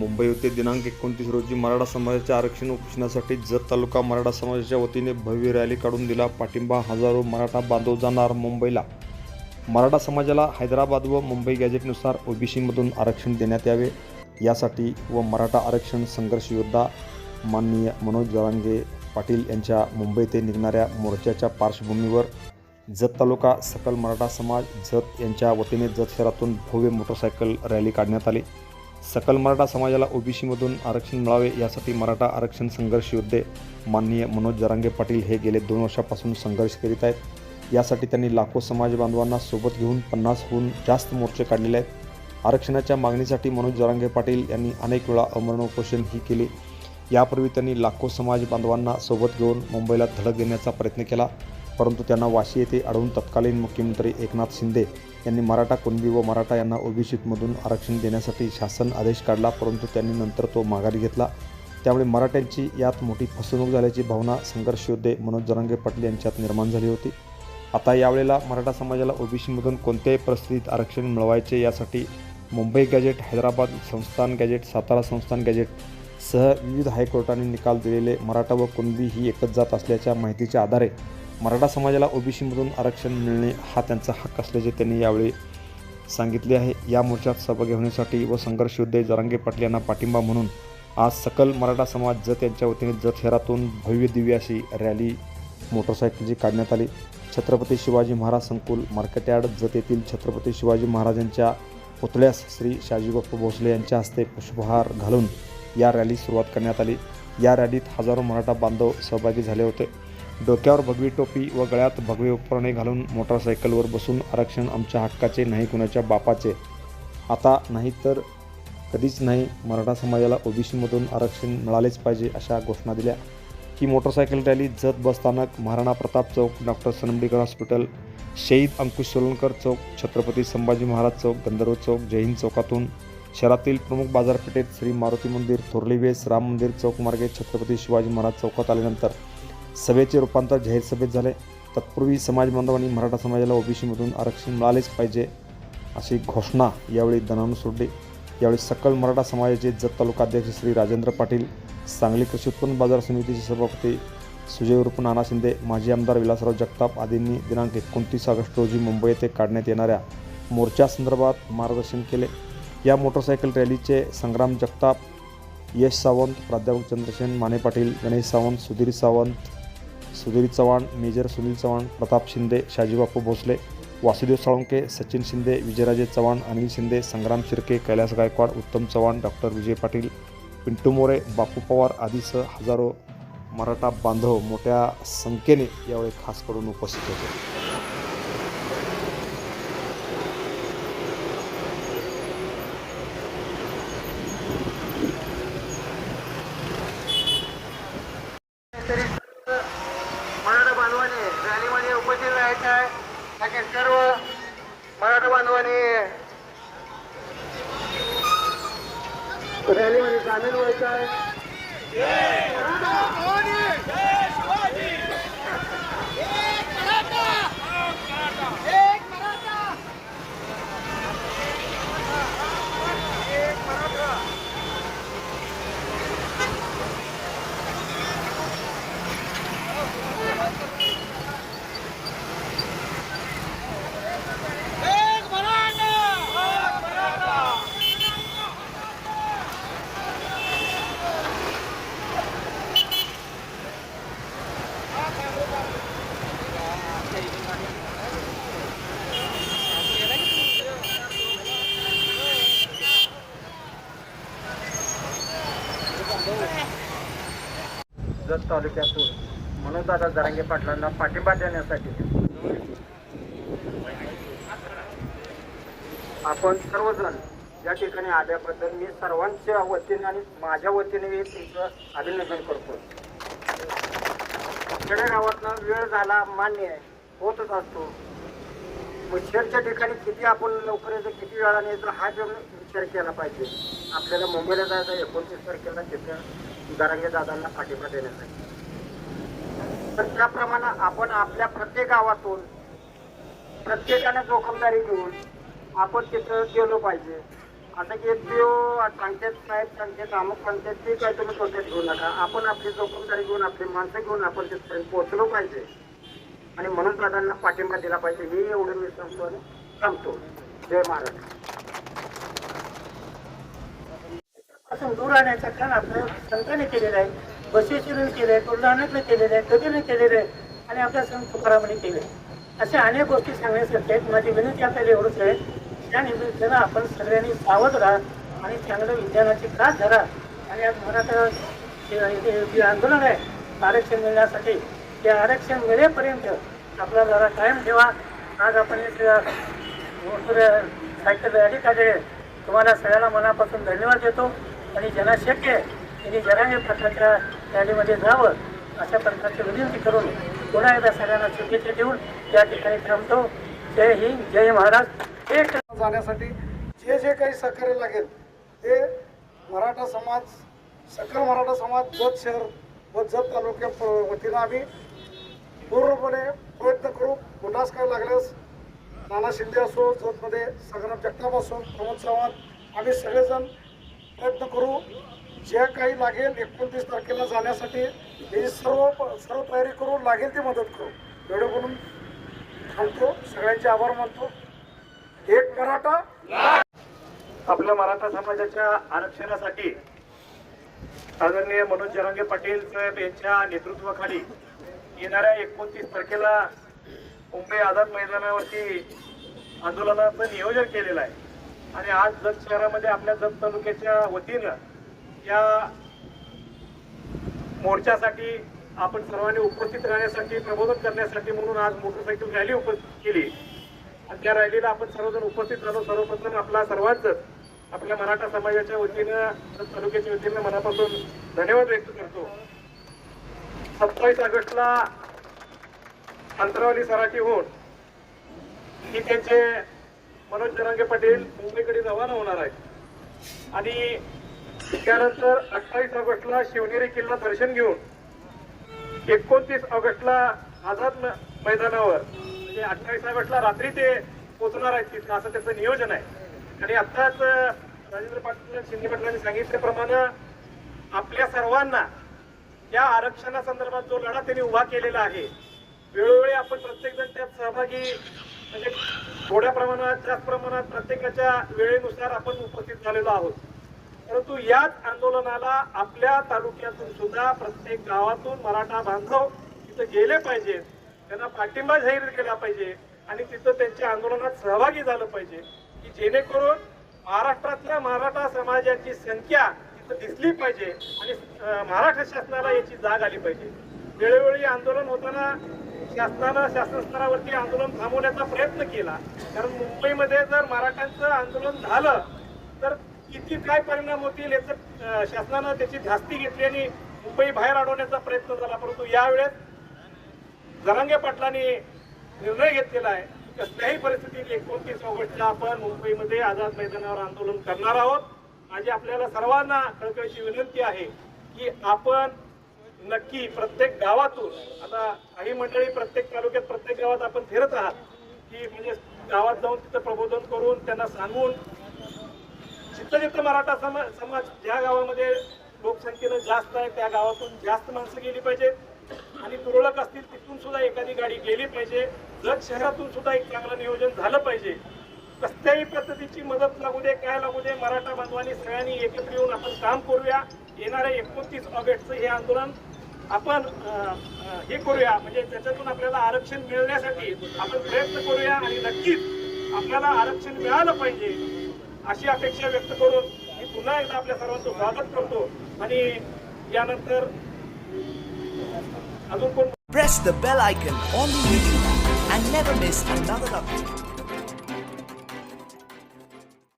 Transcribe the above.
मुंबई होते. दिनांक एकोणतीस रोजी मराठा समाजाच्या आरक्षण उपोषणासाठी जत तालुका मराठा समाजाच्या वतीने भव्य रॅली काढून दिला. पाठिंबा हजारो मराठा बांधव जाणार मुंबईला. मराठा समाजाला हैदराबाद व मुंबई गॅजेटनुसार ओबीसीमधून आरक्षण देण्यात यावे. यासाठी व मराठा आरक्षण संघर्ष योद्धा माननीय मनोज जरांगे पाटील यांच्या मुंबई ते निघणाऱ्या मोर्चाच्या पार्श्वभूमीवर जत तालुका सकल मराठा समाज जत यांच्या वतीने जत शहरातून भव्य मोटरसायकल रॅली काढण्यात आली. सकल मराठा समाजाला ओबीसीमधून आरक्षण मिळावे यासाठी मराठा आरक्षण संघर्ष योद्धे माननीय मनोज जरांगे पाटील हे गेले दोन वर्षापासून संघर्ष करीत आहेत. यासाठी त्यांनी लाखो समाज बांधवांना सोबत घेऊन पन्नासहून जास्त मोर्चे काढलेले आहेत. आरक्षणाच्या मागणीसाठी मनोज जरांगे पाटील यांनी अनेक वेळा अमरण उपोषण ही केले. यापूर्वी त्यांनी लाखो समाज बांधवांना सोबत घेऊन मुंबईला धडक देण्याचा प्रयत्न केला. परंतु त्यांना वाशी येथे अडवून तत्कालीन मुख्यमंत्री एकनाथ शिंदे यांनी मराठा कुणबी व मराठा यांना ओबीसीमधून आरक्षण देण्यासाठी शासन आदेश काढला परंतु त्यांनी नंतर तो माघारी घेतला. त्यामुळे मराठ्यांची यात मोठी फसवणूक झाल्याची भावना संघर्ष योद्धे मनोज जरांगे पाटील यांच्यात निर्माण झाली होती. आता यावेळेला मराठा समाजाला ओबीसीमधून कोणत्याही परिस्थितीत आरक्षण मिळवायचे यासाठी मुंबई गॅजेट हैदराबाद संस्थान गॅजेट सातारा संस्थान गॅजेट सह विविध हायकोर्टाने निकाल दिलेले मराठा व कुणबी ही एकच जात असल्याच्या माहितीच्या आधारे मराठा समाजाला ओबीसीमधून आरक्षण मिळणे हा त्यांचा हक्क असल्याचे त्यांनी यावेळी सांगितले आहे. या मोर्चात सहभागी होण्यासाठी व संघर्ष योद्धे जरांगे पाटील यांना पाठिंबा म्हणून आज सकल मराठा समाज जत यांच्या वतीने जत शहरातून भव्य दिव्य अशी रॅली मोटरसायकलची काढण्यात आली. छत्रपती शिवाजी महाराज संकुल मार्केटयार्ड जत येथील छत्रपती शिवाजी महाराजांच्या पुतळ्यास श्री शाजीबापू भोसले यांच्या हस्ते पुष्पहार घालून या रॅली सुरुवात करण्यात आली. या रॅलीत हजारो मराठा बांधव सहभागी झाले होते. डोक्यावर भगवी टोपी व गळ्यात भगवे उपकरणे घालून मोटरसायकलवर बसून आरक्षण आमच्या हक्काचे नाही कुणाच्या बापाचे. आता नाही तर कधीच नाही मराठा समाजाला ओबीसीमधून आरक्षण मिळालेच पाहिजे अशा घोषणा दिल्या. ही मोटरसायकल रॅली जत बसस्थानक महाराणा प्रताप चौक डॉक्टर सनमडीकर हॉस्पिटल शहीद अंकुश सोलनकर चौक छत्रपती संभाजी महाराज चौक गंधर्व चौक जैन चौकातून शहरातील प्रमुख बाजारपेठेत श्री मारुती मंदिर थोरलीवेस राम मंदिर चौक मार्गे छत्रपती शिवाजी महाराज चौकात आल्यानंतर सभेचे रूपांतर जाहीर सभेत झाले. तत्पूर्वी समाज बांधवांनी मराठा समाजाला ओबीसीमधून आरक्षण मिळालेच पाहिजे अशी घोषणा यावेळी दनानं सोडली. यावेळी सकल मराठा समाजाचे जत तालुकाध्यक्ष श्री राजेंद्र पाटील सांगली कृषी उत्पन्न बाजार समितीचे सभापती सुजय उर्फ नाना शिंदे माजी आमदार विलासराव जगताप आदींनी दिनांक एकोणतीस ऑगस्ट रोजी मुंबई येथे काढण्यात येणाऱ्या मोर्चासंदर्भात मार्गदर्शन केले. या मोटरसायकल रॅलीचे संग्राम जगताप यश सावंत प्राध्यापक चंद्रसेन माने पाटील गणेश सावंत सुधीर सावंत सुधीर चव्हाण मेजर सुनील चव्हाण प्रताप शिंदे शाजीबापू भोसले वासुदेव साळुंके सचिन शिंदे विजयराजे चव्हाण अनिल शिंदे संग्राम शिर्के कैलास गायकवाड उत्तम चव्हाण डॉक्टर विजय पाटील पिंटू मोरे बापू पवार आदीसह हजारो मराठा बांधव मोठ्या संख्येने यावेळी खास करून उपस्थित होते तरी मराठा बांधवाने रॅलीमध्ये उपस्थित राहायचं आहे त्याचे सर्व मराठा बांधवांनी रॅलीमध्ये म्हणजे सामील व्हायचं आहे. जत तालुक्यातून मनोजदादा जरांगे पाटलांना पाठिंबा देण्यासाठी आपण सर्वजण या ठिकाणी आल्याबद्दल मी सर्वांच्या वतीने आणि माझ्या वतीने तुमचं अभिनंदन करतो. खेडेगावातनं वेळ झाला मान्य आहे होतच असतो. मुच्छेरच्या ठिकाणी किती आपण लवकर यायचं किती वेळाने यायचं हा जो विचार केला पाहिजे. आपल्याला मुंबईला जायचं एकोणतीस तारखेला तिथं दरांगे दादांना पाठिंबा देण्यासाठी. तर त्याप्रमाणे आपण आपल्या प्रत्येक गावातून प्रत्येकाने जोखमदारी घेऊन आपण तिथं गेलो पाहिजे. असं की ते सांगतात साहेब सांगतात अमुक सांगतात ते काय तुम्ही स्वतः घेऊ नका आपण आपली जोखमदारी घेऊन आपली माणसं घेऊन आपण तिथपर्यंत पोहोचलो पाहिजे. आणि म्हणून दादांना पाठिंबा दिला पाहिजे हे एवढं मी सांगतो आणि सांगतो जय महाराज. पासून दूर राहण्याचं काम आपल्या संतांनी केलेलं आहे. बसवेश्वरीने केलं आहे तुळजानातलं केलेलं आहे कबीरने केलेलं आहे आणि आपल्या संत तुकारामाने केलं आहे अशा अनेक गोष्टी सांगण्यासारख्या आहेत. माझी विनंती आपल्याला एवढंच आहे. त्या निमित्तानं आपण सगळ्यांनी सावध राहा आणि चांगलं विज्ञानाची त्रास धरा. आणि आज मराठा जे- जे आंदोलन आहे आरक्षण मिळण्यासाठी ते आरक्षण मिळेपर्यंत आपला जरा कायम ठेवा. आज आपण एक मोठं सायकल रॅली तुम्हाला सगळ्यांना मनापासून धन्यवाद देतो. आणि ज्यांना शक्य आहे त्यांनी जरांगे प्रकारच्या रॅलीमध्ये जावं अशा प्रकारची विनंती करून पुन्हा एकदा सगळ्यांना शुभेच्छा देऊन या ठिकाणी थांबतो. जय हिंद जय महाराज. एक जाण्यासाठी जे जे काही सहकार्य लागेल ते मराठा समाज सकल मराठा समाज जत शहर व जत तालुक्या प- वतीनं आम्ही पूर्णपणे प्रयत्न करू. उल्हास काय लागल्यास नाना शिंदे असो जतमध्ये संग्राम जगताप असो प्रमोद चव्हाण आम्ही सगळेजण प्रयत्न करू. जे काही लागेल एकोणतीस तारखेला जाण्यासाठी हे सर्व सर्व तयारी करू. लागेल ती मदत करू. एवढं बोलून थांबतो. सगळ्यांचे आभार मानतो. एक मराठा आपल्या मराठा समाजाच्या आरक्षणासाठी आदरणीय मनोज जरांगे पाटील साहेब यांच्या नेतृत्वाखाली येणाऱ्या एकोणतीस तारखेला मुंबई आझाद मैदानावरती आंदोलनाचं नियोजन केलेलं आहे. आणि आज जत शहरामध्ये आपल्या जत तालुक्याच्या वतीनं या मोर्चासाठी आपण सर्वांनी उपस्थित राहण्यासाठी प्रबोधन करण्यासाठी म्हणून आज मोटरसायकल रॅली उपस्थित केली. आणि त्या रॅलीला आपण सर्वजण उपस्थित राहतो. सर्वप्रथम आपला सर्वांच आपल्या मराठा समाजाच्या वतीनं तालुक्याच्या वतीनं मनापासून धन्यवाद व्यक्त करतो. सत्तावीस ऑगस्टला अंतरावली सराटीहून ही त्यांचे मनोज जरांगे पाटील मुंबईकडे रवाना होणार आहेत. आणि त्यानंतर अठ्ठावीस ऑगस्टला शिवनेरी किल्ला दर्शन घेऊन एकोणतीस ऑगस्टला आझाद मैदानावर म्हणजे अठ्ठावीस ऑगस्टला रात्री ते पोहोचणार आहेत तिथं असं त्याचं नियोजन आहे. आणि आत्ताच राजेंद्र पाटील शिंदे पाटलांनी सांगितल्याप्रमाणे आपल्या सर्वांना या आरक्षणासंदर्भात जो लढा त्यांनी उभा केलेला आहे वेळोवेळी आपण प्रत्येक जण त्यात सहभागी म्हणजे थोड्या प्रमाणात जास्त प्रमाणात प्रत्येकाच्या वेळेनुसार आपण उपस्थित झालेलो आहोत. परंतु याच आंदोलनाला आपल्या तालुक्यातून सुद्धा प्रत्येक गावातून मराठा बांधव तिथं गेले पाहिजेत त्यांना पाठिंबा जाहीर केला पाहिजे आणि तिथं त्यांच्या आंदोलनात सहभागी झालं पाहिजे. की जेणेकरून महाराष्ट्रातल्या मराठा समाजाची संख्या तिथं दिसली पाहिजे आणि महाराष्ट्र शासनाला याची जाग आली पाहिजे. वेळोवेळी आंदोलन होताना शासनानं शासन स्तरावरती आंदोलन थांबवण्याचा प्रयत्न केला. कारण मुंबईमध्ये जर मराठ्यांचं आंदोलन झालं तर किती काय परिणाम होतील याचं शासनानं त्याची धास्ती घेतली आणि मुंबई बाहेर अडवण्याचा प्रयत्न झाला. परंतु यावेळेस जरांगे पाटलांनी निर्णय घेतलेला आहे कसल्याही परिस्थितीत एकोणतीस ऑगस्टला आपण मुंबईमध्ये आझाद मैदानावर आंदोलन करणार आहोत. माझी आपल्याला सर्वांना कळकळीची विनंती आहे की आपण नक्की प्रत्येक गावातून आता काही मंडळी प्रत्येक तालुक्यात प्रत्येक गावात आपण फिरत आहात की म्हणजे गावात जाऊन तिथं प्रबोधन करून त्यांना सांगून जिथं जिथं मराठा समाज समाज ज्या गावामध्ये लोकसंख्येनं जास्त आहे त्या गावातून जास्त माणसं गेली पाहिजेत आणि तुरळक असतील तिथून सुद्धा एखादी गाडी गेली पाहिजे. जत शहरातून सुद्धा एक चांगलं नियोजन झालं पाहिजे. कसल्याही पद्धतीची मदत लागू दे काय लागू दे मराठा बांधवांनी सगळ्यांनी एकत्र येऊन आपण काम करूया. येणाऱ्या एकोणतीस ऑगस्टचं हे आंदोलन आपण हे करूया. म्हणजे त्याच्यातून आपल्याला आरक्षण मिळण्यासाठी आपण प्रयत्न करूया आणि नक्कीच आपल्याला आरक्षण मिळालं पाहिजे अशी अपेक्षा व्यक्त करून मी पुन्हा एकदा आपल्या सर्वांचं स्वागत करतो. आणि यानंतर अजून कोण? Press the bell icon on the YouTube and never miss another update.